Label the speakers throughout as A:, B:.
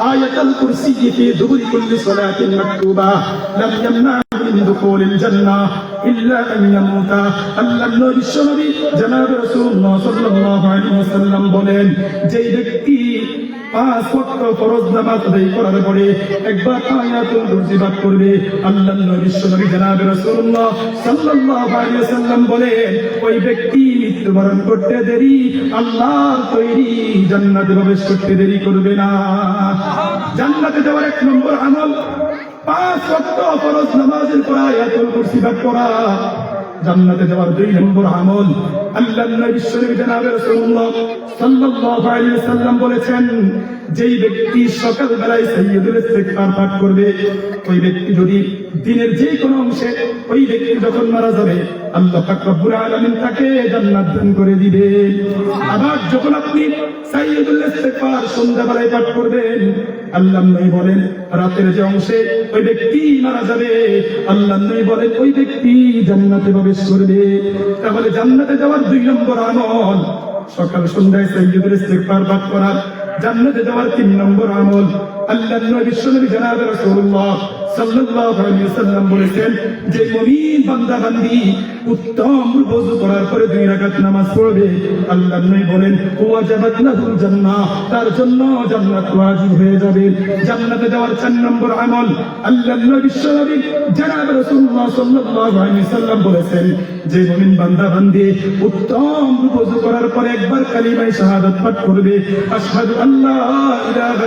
A: آية الكرسي في دبر كل صلاة مكتوبة لم يمنع من دخول الجنة إلا أن يموت আল্লাহ নবী বিশ্বনবী জনাব রাসূলুল্লাহ সাল্লাল্লাহু আলাইহি ওয়াসাল্লাম বলেন যে ব্যক্তি পাঁচ নামাজ পরে একবার করবে। আল্লাহ বলেন, ওই ব্যক্তি মৃত্যুবরণ করতে দেরি আল্লাহ তৈরি জান্নাতে প্রবেশ করতে দেরি করবে না। জান্নাতে যাওয়ার এক নম্বর আমল, পাঁচ ওয়াক্ত ফরজ নামাজের পর আয়াতুল কুরসি পাঠ করা জান্নাতে যাওয়ার দুই নম্বর আমল বলেছেন, যেই ব্যক্তি পাঠ করবে, ওই ব্যক্তি যদি দিনের যে কোনো অংশে ওই ব্যক্তি যখন মারা যাবে, আল্লাহ তাকে জান্নাত দান করে দিবে। আবার যখন আপনি সন্ধ্যাবেলায় পাঠ করবেন, আল্লাহ বলেন, রাতের যে অংশে ওই ব্যক্তি মারা যাবে, আল্লাহ বলেন, ওই ব্যক্তি জান্নাতে প্রবেশ করবে। তাহলে জান্নাতে যাওয়ার দুই নম্বর আমল। সকাল সন্ধ্যায় সৈয়দের ইস্তেকবার পাঠ করা। জান্নাতে যাওয়ার তিন নম্বর আমল। আল্লাহ নবী বিশ্বনবী জানাবে রাসূলুল্লাহ। বলেছেন যে মুমিন বান্দা বান্দি উত্তম ওযু করার পরে একবার কালিমায়ে শাহাদাত পাঠ করবে। আশহাদু আল্লা ইলাহা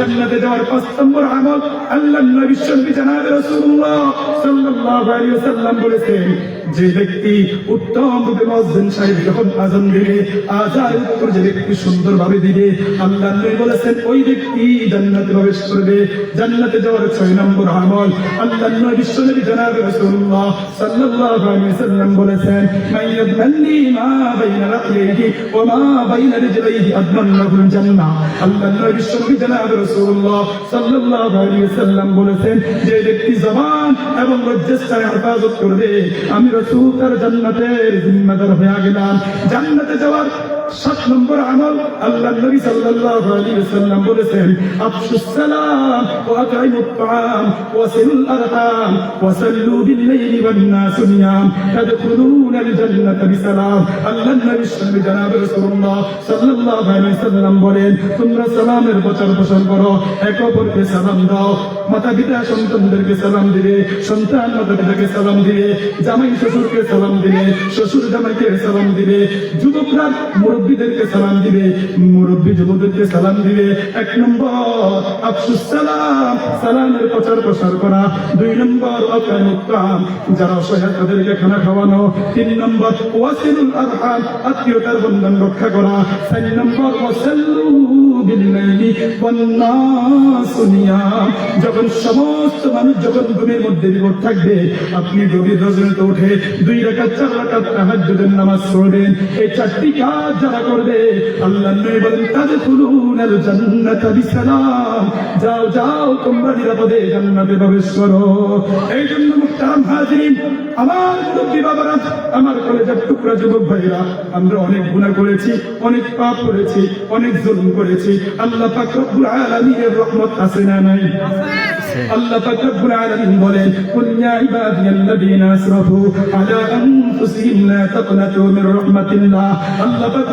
A: জান্নাতে যাওয়ার পাঁচ নম্বর আমল আল্লাহ নবী বিশ্বনবী জনাব রাসূলুল্লাহ সাল্লাল্লাহু আলাইহি ওয়াসাল্লাম বলেছেন যে ব্যক্তি উত্তম রূপে মুয়াজ্জিন সাহেব যখন আজান দিবে আজান উত্তর যে ব্যক্তি সুন্দরভাবে দিবে, আল্লাহ নবী বলেছেন, ওই ব্যক্তি জান্নাতে প্রবেশ করবে। জান্নাতে যাওয়ার ছয় নম্বর আমল আল্লাহ নবী বিশ্বনবী জনাব সাল্লাল্লাহু আলাইহি ওয়াসাল্লাম বলেছেন মা বাইনা রাহলিহি ওয়া মা বাইনা রিজলাইহি আদমান লাহুল জান্নাহ আল্লাহ নবী বিশ্বনবী রাসূলুল্লাহ সাল্লাল্লাহু আলাইহি সাল্লাম বলেছেন, যে ব্যক্তি জবান এবং লজ্জাস্থানে হেফাজত করবে, আমি রাসূল তার জান্নাতের জিম্মাদার হয়ে গেলাম। জান্নাতে যাওয়ার সাত নম্বর আমল আল্লাহ নবী সাল্লাল্লাহু আলাইহি ওয়াসাল্লাম বলেছেন আফশুস সালাম ওয়া আতইমুত তাআম ওয়া সিলুল আরহাম ওয়া সাল্লু বিল লাইলি ওয়ান নাস নিয়াম। তাদখুলুনাল জান্নাতা বিসালাম। আল্লাহ নবী সাল্লাল্লাহু জনাব রাসূলুল্লাহ সাল্লাল্লাহু আলাইহি ওয়াসাল্লাম বলেন, তোমরা সালামের প্রচার প্রসার করো, এক অপরকে সালাম দাও মাতা পিতা সন্তানদেরকে সালাম দিবে, সন্তান মাতা পিতাকে সালাম দিবে জামাই শ্বশুরকে সালাম দিবে শ্বশুর জামাইকে সালাম দিবে, যুবকরা মুরব্বীদেরকে সালাম দিবে, মুরব্বী যুবকদেরকে সালাম দিবে। এক নম্বর, আফসুস সালাম, সালামের প্রচার প্রসার করা। দুই নম্বর অকানুত্তাম যারা অসহায় তাদেরকে খানা খাওয়ানো। তিন নম্বর ওয়াসিলুল আরহাম, আত্মীয়তার বন্ধন রক্ষা করা। চার নম্বর, ওয়াসাল্লু বিল্লাইলি ওয়ান নাসু নিয়াম যখন সমস্ত মানুষ যখন ঘুমের মধ্যে বিপদ থাকবে, আপনি গভীর রজনীতে উঠে দুই রাকাত, চার রাকাত তাহাজ্জুদের নামাজ পড়বেন। এই চারটি কাজ যারা করবে আল্লাহ বলেন তাদের খুলুনাল জান্নাত বিসালাম যাও যাও, তোমরা নিরাপদে জান্নাতে প্রবেশ করো। এই জন্য আমার মুরব্বী বাবারা, আমার কলেজের টুকরা যুবক ভাইরা আমরা অনেক করেছি, অনেক পাপ করেছি, অনেক জুলুম করেছি। আল্লাহ পাক রব্বুল আলামিনের রহমত আছে না নাই? আল্লাহ পাক রব্বুল আলামিন বলেন, কুল ইয়া আসরাফু আলা আনফুসিহিম লা তাকনাতু মির আল্লাহ পাক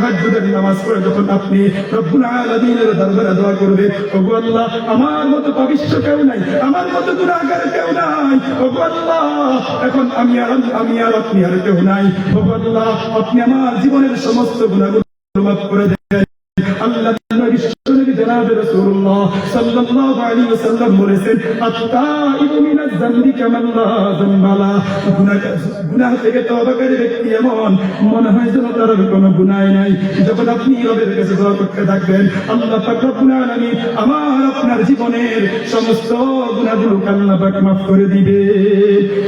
A: তাহাজ্জুদের নামাজ পড়ে যখন আপনি রব্বুল আলামিনের দরবারে দোয়া করবে ওগো আল্লাহ, আমার মতো কেউ নাই, আমার মতো গুনাহগার কেউ নাই, ওগো আল্লাহ, এখন আমি আর আমি আর আপনি আর কেউ নাই, ওগো আল্লাহ, আপনি আমার জীবনের সমস্ত গুনাহগুলো মাফ করে দেন। আল্লাহ, নবী বিশ্বনবী জনাবে রাসূলুল্লাহ সাল্লাল্লাহু আলাইহি ওয়াসাল্লাম বলেছেন আত-তাইবু মিনাজ যামবিকা মান লা যামবালা গুনাহ থেকে তওবাকারী ব্যক্তি এমন, মনে হয় যেন তার কোনো গুনাহ নাই। যখন আপনি রবের কাছে দোয়া করতে থাকবেন, আল্লাহ পাক রব্বুল আলামিন আমার আপনার জীবনের সমস্ত গুনাহগুলো আল্লাহ পাক মাফ করে দিবে।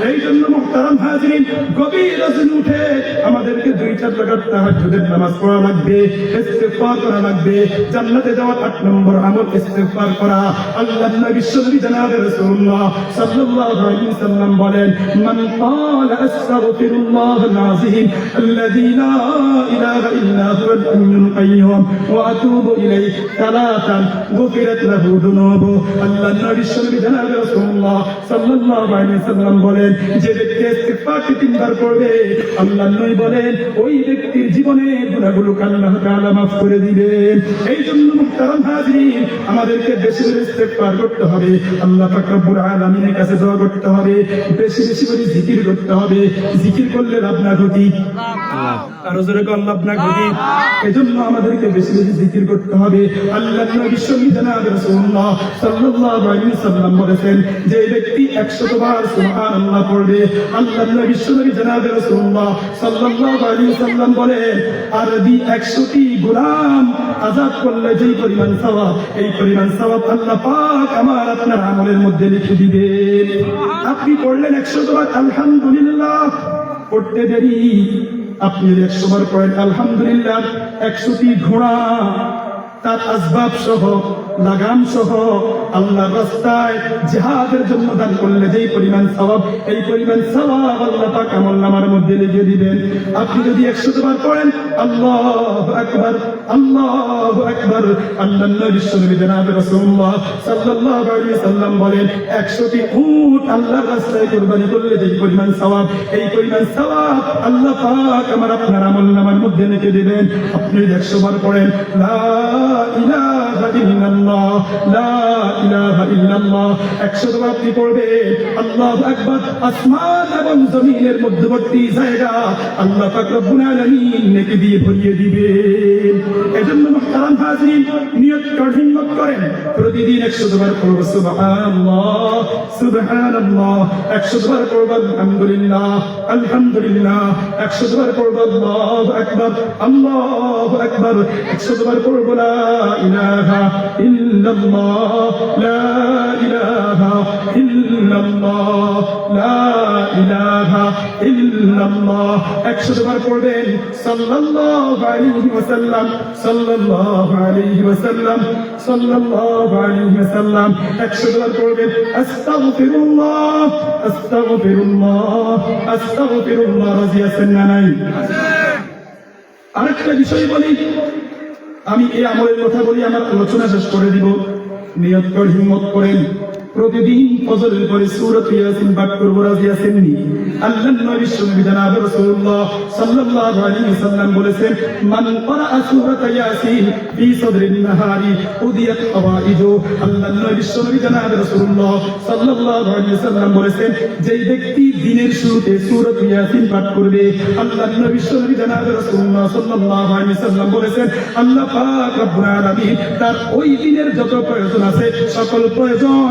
A: এই জন্য মুহতারাম হাজিরিন, গভীর রাতে উঠে আমাদেরকে দুই চার রাকাত তাহাজ্জুদের নামাজ পড়া লাগবে, ইস্তেগফার করা লাগবে, জান্নাতে যাওয়ার আট নম্বর আমল ইস্তেগফার করা আল্লাহ নবী বিশ্বনবী জনাবে রাসূলুল্লাহ সাল্লাল্লাহু আলাইহি ওয়াসাল্লাম বলেন মান ক্বালা আস্তাগফিরুল্লাহ আল-আযীম الذي لا إله إلا هو الحي القيوم وأتوب إليه ثلاثا غفرت له ذنوبه আল্লাহ নবী বিশ্বনবী জনাবে রাসূলুল্লাহ সাল্লাল্লাহু আলাইহি ওয়াসাল্লাম বলেন যে ব্যক্তি ইস্তেগফারটি তিনবার করবে আল্লাহ নবী বলেন ওই ব্যক্তির জীবনের গুনাহগুলো আল্লাহ তাআলা মাফ করে দিবেন এই জন্য মুহতারাম হাজিরিন আমাদেরকে বেশি বেশি ইস্তেগফার করতে হবে। আল্লাহ পাক রব্বুল আলামিনের কাছে দোয়া করতে হবে, বেশি বেশি করে জিকির করতে হবে। জিকির করলে লাভ না ক্ষতি। আরও জোরে কর লাভ না ক্ষতি। এজন্য আমাদেরকে বেশি বেশি জিকির করতে হবে। আল্লাহ নবী সঙ্গী রাসূলুল্লাহ সাল্লাল্লাহু আলাইহি সাল্লাম বলেছেন, যে ব্যক্তি 100 বার সুবহানাল্লাহ পড়বে, আল্লাহ নবী সঙ্গী জানাবে রাসূলুল্লাহ সাল্লাল্লাহু আলাইহি সাল্লাম বলেন, আরবি 100 টি গোলাম আজাদ করলে যেই পরিমাণ সবাব এই পরিমাণ সবাব আল্লাহ পাক আমার আপনার আমলের মধ্যে লিখে দিবেন। আপনি পড়লেন 100 বার, আলহামদুলিল্লাহ। পড়তে দেরি। আপনি একশো বার পড়েন, আলহামদুলিল্লাহ, একশোটি ঘোড়া তার আসবাব সহ, লাগাম সহ আল্লাহ রাস্তায় জিহাদের জন্য দান করলে যেই পরিমাণ সওয়াব, এই পরিমাণ সওয়াব আল্লাহ পাক আমল নামার মধ্যে লিখে দিবেন। আপনি যদি একশো বার পড়েন, আল্লাহ আকবার আল্লাহ আকবার আল্লাহ নবী বিশ্বনবী জনাব রাসূলুল্লাহ সাল্লাল্লাহু আলাইহি সাল্লাম বলেন 100টি উট আল্লাহর রাস্তায় কুরবানি করলে যেই পরিমাণ সওয়াব, এই পরিমাণ সওয়াব আল্লাহ পাক আমার আপনার আমল নামার মধ্যে লিখে দিবেন। আপনি যদি 100 বার পড়েন, লা ইলাহা ইল্লাল্লাহ, লা ইলাহা ইল্লাল্লাহ। 100 বার আপনি পড়বেন জায়গা আল্লাহ পাক রব্বুল নেকি দিয়ে ভরিয়ে দিবেন। এজন্য মুহতারাম হাজিরিন, নিয়ত প্রতিদিন 100 বার পড়ব, সুবহানাল্লাহ সুবহানাল্লাহ। 100 বার পড়ব, আলহামদুলিল্লাহ আলহামদুলিল্লাহ। 100 বার পড়ব, আল্লাহু আকবার আল্লাহু আকবার। 100 বার পড়ব, লা ইলাহা ইল্লাল্লাহ লা ইলাহা ইল্লাল্লাহ লা ইলাহা ইল্লাল্লাহ। 100 বার পড়বেন সাল্লাল্লাহু আলাইহি ওয়াসাল্লাম সাল্লাল্লাহু আলাইহি ওয়াসাল্লাম সাল্লাল্লাহু আলাইহি ওয়াসাল্লাম। 100 বার পড়বেন আস্তাগফিরুল্লাহ আস্তাগফিরুল্লাহ আস্তাগফিরুল্লাহ রাজি আছেন না নাই? আরেকটা বিষয় বলি আমি এই আমলের কথা বলি আমার আলোচনা শেষ করে দিব। নিয়ত করে হিম্মত করেন। প্রতিদিন ফজরের পরে ইয়াসিন পাঠ করব, রাজি আছেননি? আল্লাহ নবী সঙ্গে জানাবে রাসূলুল্লাহ সাল্লাল্লাহু আলাইহি ওয়াসাল্লাম বলেছেন, মান ইয়াসিন ফি নাহারি উদিয়াত হাওয়াইজু আল্লাহ নবী সঙ্গে জানাবে রাসূলুল্লাহ সাল্লাল্লাহু আলাইহি ওয়াসাল্লাম বলেছেন, যেই ব্যক্তি দিনের শুরুতে সূরত ইয়াসিন পাঠ করবে আল্লাহ নবী সঙ্গে জানাবে রাসূলুল্লাহ সাল্লাল্লাহু আলাইহি ওয়াসাল্লাম বলেছেন, আল্লাহ পাক রব্বুল আলামিন তার ওই দিনের যত প্রয়োজন আছে, সকল প্রয়োজন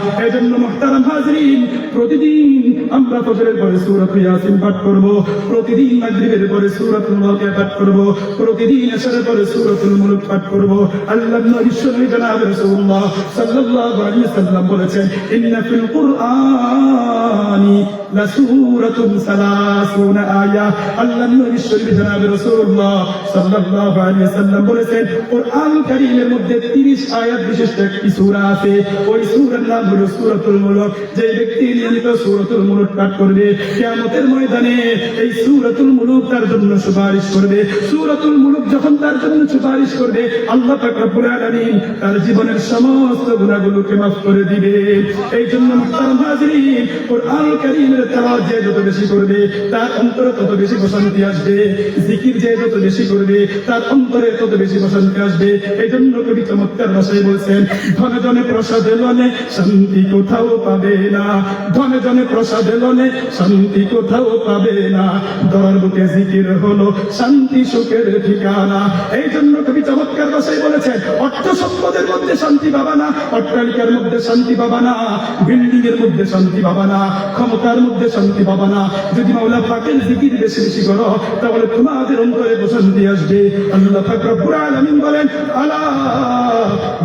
A: এজন্য মুহতারাম হাজরিন, প্রতিদিন আমরা ফজরের পরে সূরাত ইয়াসিন পাঠ করব, প্রতিদিন মাগরিবের পরে সূরাতুল ওয়াকিয়া পাঠ করব, প্রতিদিন এশারের পরে সূরাতুল মুলক পাঠ করব। আল্লাহ নবী জনাব রাসূলুল্লাহ সাল্লাল্লাহু আলাইহি ওয়াসাল্লাম বলেছেন, ইন্না ফিল কুরআনি লাসূরাতুন সালাসুনা আয়া আল্লাহ নবী জনাব রাসূলুল্লাহ সাল্লাল্লাহু আলাইহি ওয়াসাল্লাম বলেছেন, কোরআন কারীমের মধ্যে 30 আয়াত বিশিষ্ট একটি সূরা আছে। ওই সূরার নাম হলো সূরাতুল মুলক। যে ব্যক্তি নিয়মিত সূরাতুল মুলক পাঠ করবে, কিয়ামতের ময়দানে এই সূরাতুল মুলক তার জন্য সুপারিশ করবে। সূরাতুল মুলক যখন তার জন্য সুপারিশ করবে, আল্লাহ রব্বুল আলামিন তার জীবনের সমস্ত গুনাহগুলোকে মাফ করে দিবে। এই জন্য মুহতারাম হাজিরিন, কোরআন কারীমের তেলাওয়াত যত বেশি করবে, তার অন্তরে তত বেশি প্রশান্তি আসবে। জিকির যে যত বেশি করবে, তার অন্তরে তত বেশি প্রশান্তি আসবে। এই জন্য কবি চমৎকার ভাষায় বলছেন, ধনে জনে প্রসাদ লনে শান্তি কোথাও পাবে না। ধনে জনে প্রসাদ লনে শান্তি কোথাও পাবে না। দর বুকে জিকির হলো শান্তি সুখের ঠিকানা। এই জন্য কবি চমৎকার ভাষায় বলেছেন, অর্থ সম্পদের মধ্যে শান্তি পাবা না, অট্টালিকার মধ্যে শান্তি পাবা না বিল্ডিং এর মধ্যে শান্তি পাবা না, ক্ষমতার মধ্যে শান্তি পাবা না। যদি মাওলা পাকের জিকির বেশি বেশি করো, তাহলে তোমাদের অন্তরে প্রশান্তি আসবে। আল্লাহ পাক রব্বুল আলামিন বলেন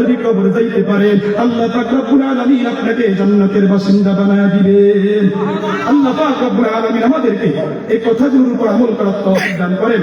A: যদি কবর যাইতে পারে, আল্লাহ পাক রব্বুল আপনাকে জান্নাতের বাসিন্দা বানায় দিবে। আল্লাহ পাক রব্বুল আমাদেরকে এই কথাগুলোর উপর আমল করার তৌফিক দান করেন।